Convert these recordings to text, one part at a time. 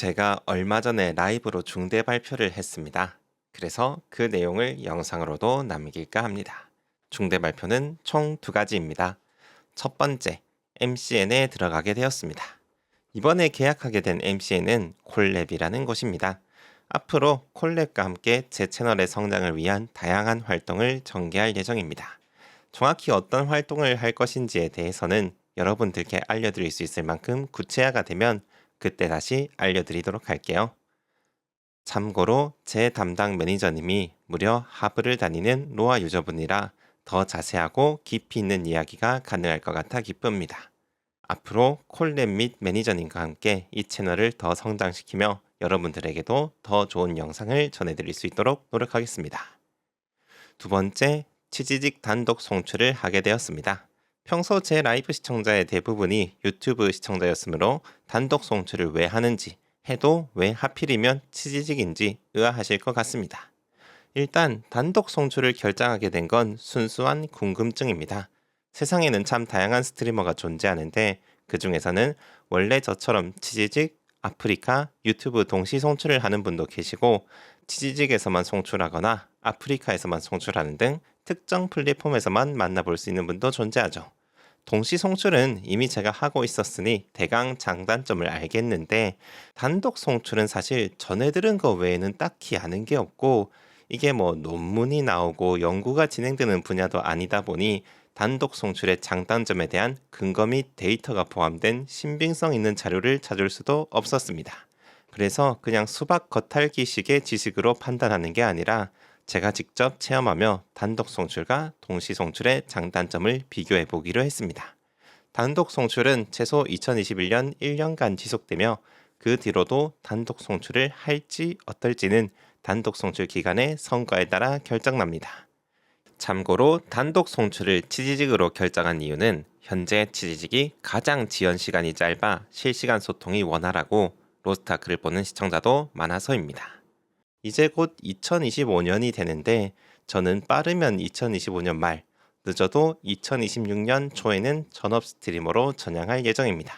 제가 얼마 전에 라이브로 중대 발표를 했습니다. 그래서 그 내용을 영상으로도 남길까 합니다. 중대 발표는 총 두 가지입니다. 첫 번째, MCN에 들어가게 되었습니다. 이번에 계약하게 된 MCN은 콜랩이라는 곳입니다. 앞으로 콜랩과 함께 제 채널의 성장을 위한 다양한 활동을 전개할 예정입니다. 정확히 어떤 활동을 할 것인지에 대해서는 여러분들께 알려드릴 수 있을 만큼 구체화가 되면 그때 다시 알려드리도록 할게요. 참고로 제 담당 매니저님이 무려 하브를 다니는 로아 유저분이라 더 자세하고 깊이 있는 이야기가 가능할 것 같아 기쁩니다. 앞으로 콜랩 및 매니저님과 함께 이 채널을 더 성장시키며 여러분들에게도 더 좋은 영상을 전해드릴 수 있도록 노력하겠습니다. 두 번째, 치지직 단독 송출을 하게 되었습니다. 평소 제 라이브 시청자의 대부분이 유튜브 시청자였으므로 단독 송출을 왜 하는지 해도 왜 하필이면 치지직인지 의아하실 것 같습니다. 일단 단독 송출을 결정하게 된 건 순수한 궁금증입니다. 세상에는 참 다양한 스트리머가 존재하는데 그 중에서는 원래 저처럼 치지직, 아프리카, 유튜브 동시 송출을 하는 분도 계시고 치지직에서만 송출하거나 아프리카에서만 송출하는 등 특정 플랫폼에서만 만나볼 수 있는 분도 존재하죠. 동시 송출은 이미 제가 하고 있었으니 대강 장단점을 알겠는데 단독 송출은 사실 전에 들은 거 외에는 딱히 아는 게 없고 이게 뭐 논문이 나오고 연구가 진행되는 분야도 아니다 보니 단독 송출의 장단점에 대한 근거 및 데이터가 포함된 신빙성 있는 자료를 찾을 수도 없었습니다. 그래서 그냥 수박 겉핥기식의 지식으로 판단하는 게 아니라 제가 직접 체험하며 단독 송출과 동시 송출의 장단점을 비교해 보기로 했습니다. 단독 송출은 최소 2021년 1년간 지속되며 그 뒤로도 단독 송출을 할지 어떨지는 단독 송출 기간의 성과에 따라 결정납니다. 참고로 단독 송출을 치지직으로 결정한 이유는 현재 치지직이 가장 지연 시간이 짧아 실시간 소통이 원활하고 로스타크를 보는 시청자도 많아서입니다. 이제 곧 2025년이 되는데 저는 빠르면 2025년 말, 늦어도 2026년 초에는 전업 스트리머로 전향할 예정입니다.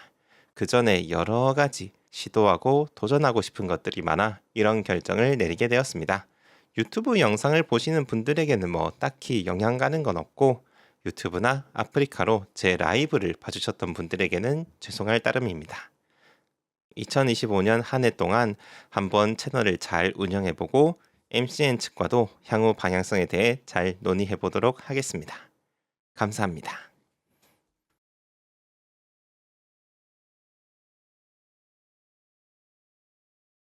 그 전에 여러 가지 시도하고 도전하고 싶은 것들이 많아 이런 결정을 내리게 되었습니다. 유튜브 영상을 보시는 분들에게는 뭐 딱히 영향 가는 건 없고 유튜브나 아프리카로 제 라이브를 봐주셨던 분들에게는 죄송할 따름입니다. 2025년 한 해 동안 한번 채널을 잘 운영해보고 MCN 측과도 향후 방향성에 대해 잘 논의해보도록 하겠습니다. 감사합니다.